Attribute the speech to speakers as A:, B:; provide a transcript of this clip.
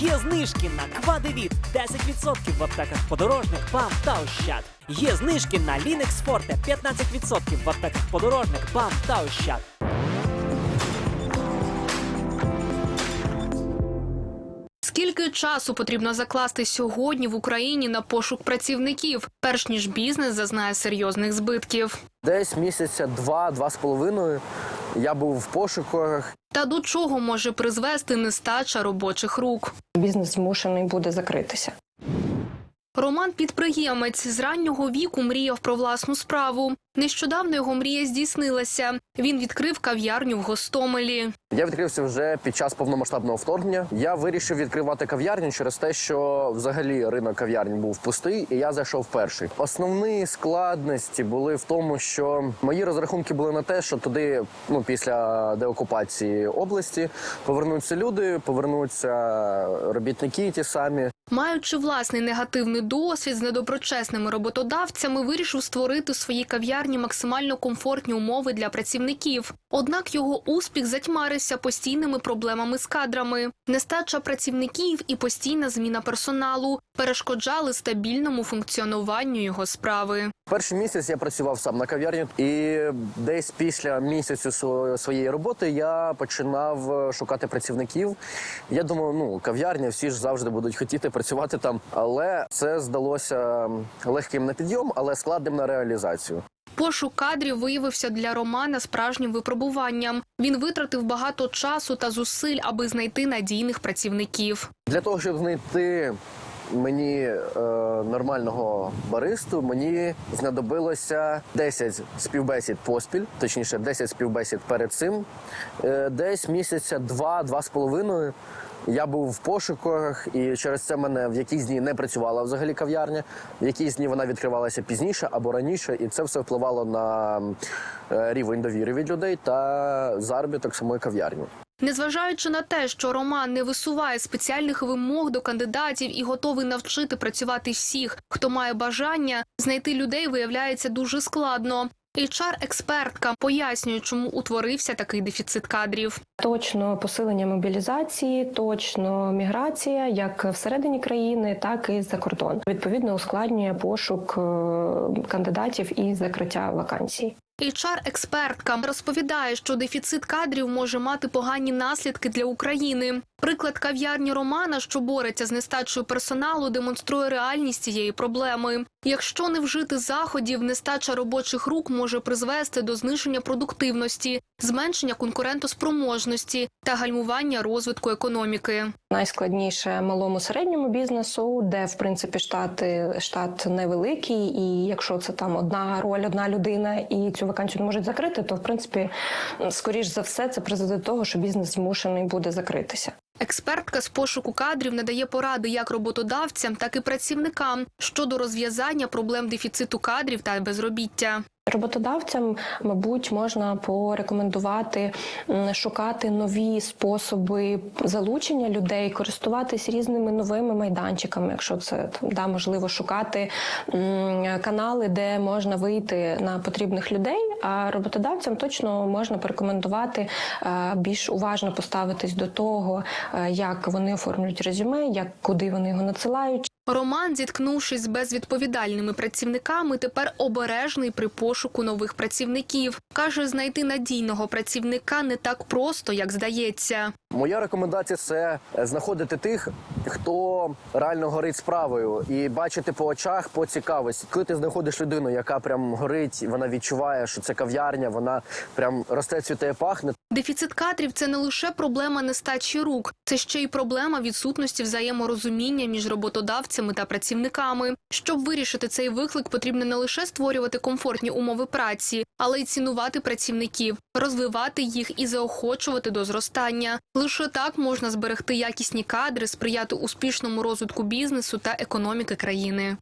A: Є знижки на Квадевіт 10% в аптеках подорожник, ПАМ та Ощад. Є знижки на Лінекс Форте 15% в аптеках подорожник, ПАМ та Ощад.
B: Скільки часу потрібно закласти сьогодні в Україні на пошук працівників, перш ніж бізнес зазнає серйозних збитків?
C: Десь місяця два-два з половиною я був в пошуках.
B: Та до чого може призвести нестача робочих рук?
D: Бізнес змушений буде закритися.
B: Роман підприємець з раннього віку мріяв про власну справу. Нещодавно його мрія здійснилася. Він відкрив кав'ярню в Гостомелі.
C: Я відкрився вже під час повномасштабного вторгнення. Я вирішив відкривати кав'ярню через те, що взагалі ринок кав'ярні був пустий, і я зайшов перший. Основні складності були в тому, що мої розрахунки були на те, що туди, ну після деокупації області, повернуться люди, повернуться робітники ті самі.
B: Маючи власний негативний досвід з недоброчесними роботодавцями, вирішив створити в своїй кав'ярні максимально комфортні умови для працівників. Однак його успіх затьмарився постійними проблемами з кадрами. Нестача працівників і постійна зміна персоналу перешкоджали стабільному функціонуванню його справи.
C: Перший місяць я працював сам на кав'ярні, і десь після місяцю сво- своєї роботи я починав е, шукати працівників. Я думав, ну кав'ярня, всі ж завжди будуть хотіти працювати там. Але це здалося легким на підйом, але складним на реалізацію.
B: Пошук кадрів виявився для Романа справжнім випробуванням. Він витратив багато часу та зусиль, аби знайти надійних працівників.
C: Для того, щоб знайти мені е, нормального баристу, мені знадобилося 10 співбесід поспіль, точніше, 10 співбесід перед цим. Е, десь місяця два-два з половиною. Я був в пошуках, і через це мене в якісь дні не працювала взагалі кав'ярня. В якісь дні вона відкривалася пізніше або раніше, і це все впливало на е, рівень довіри від людей та заробіток самої кав'ярні.
B: Незважаючи на те, що Роман не висуває спеціальних вимог до кандидатів і готовий навчити працювати всіх, хто має бажання, знайти людей виявляється дуже складно. HR-експертка пояснює, чому утворився такий дефіцит кадрів.
D: Точно посилення мобілізації, точно міграція, як всередині країни, так і за кордон. Відповідно, ускладнює пошук е, кандидатів і закриття вакансій.
B: HR-експертка розповідає, що дефіцит кадрів може мати погані наслідки для України. Приклад кав'ярні Романа, що бореться з нестачею персоналу, демонструє реальність цієї проблеми. Якщо не вжити заходів, нестача робочих рук може призвести до зниження продуктивності, зменшення конкурентоспроможності та гальмування розвитку економіки.
D: Найскладніше малому середньому бізнесу, де в принципі штати штат невеликий, і якщо це там одна роль, одна людина, і цю вакансію не можуть закрити, то в принципі скоріш за все це призведе до того, що бізнес змушений буде закритися.
B: Експертка з пошуку кадрів надає поради як роботодавцям, так і працівникам щодо розв'язання проблем дефіциту кадрів та безробіття.
D: Роботодавцям, мабуть, можна порекомендувати шукати нові способи залучення людей, користуватись різними новими майданчиками, якщо це да, можливо шукати канали, де можна вийти на потрібних людей. А роботодавцям точно можна порекомендувати е, більш уважно поставитись до того, е, як вони оформлюють резюме, як куди вони його надсилають.
B: Роман, зіткнувшись з безвідповідальними працівниками, тепер обережний при пошуку нових працівників. Каже, знайти надійного працівника не так просто, як здається.
C: Моя рекомендація це знаходити тих, хто реально горить справою, і бачити по очах, по цікавості. Коли ти знаходиш людину, яка прям горить, вона відчуває, що це кав'ярня, вона прям росте, цвітає, пахне.
B: Дефіцит кадрів це не лише проблема нестачі рук, це ще й проблема відсутності взаєморозуміння між роботодавцями та працівниками. Щоб вирішити цей виклик, потрібно не лише створювати комфортні умови праці, але й цінувати працівників, розвивати їх і заохочувати до зростання. Лише так можна зберегти якісні кадри, сприяти успішному розвитку бізнесу та економіки країни.